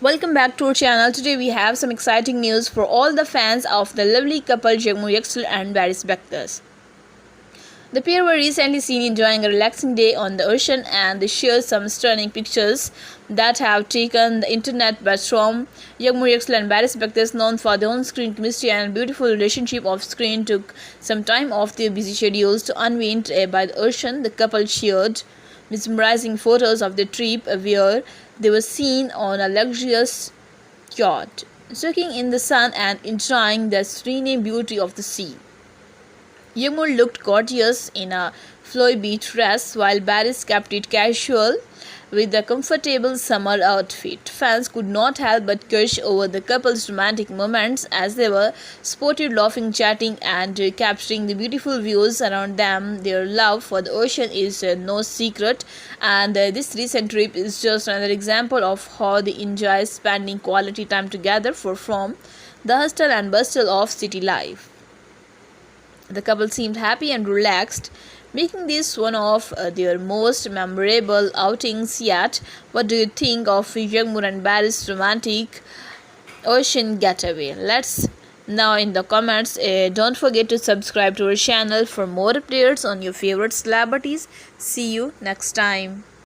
Welcome back to our channel. Today we have some exciting news for all the fans of the lovely couple Jagmu Yaxel and Baris Bektas. The pair were recently seen enjoying a relaxing day on the ocean and they shared some stunning pictures that have taken the internet by storm. Jagmu Yaxel and Baris Bektas, known for their on-screen chemistry and beautiful relationship off-screen, took some time off their busy schedules to unwind uh, by the ocean. The couple shared mesmerizing photos of the trip where they were seen on a luxurious yacht, soaking in the sun and enjoying the serene beauty of the sea. Yumur looked gorgeous in a flowy beach dress while Barris kept it casual with a comfortable summer outfit. Fans could not help but gush over the couple's romantic moments as they were spotted laughing, chatting, and capturing the beautiful views around them. Their love for the ocean is uh, no secret, and uh, this recent trip is just another example of how they enjoy spending quality time together for from the hustle and bustle of city life. The couple seemed happy and relaxed, making this one of uh, their most memorable outings yet. What do you think of Youngmoor and Barry's romantic ocean getaway? Let's now in the comments. Uh, don't forget to subscribe to our channel for more updates on your favorite celebrities. See you next time.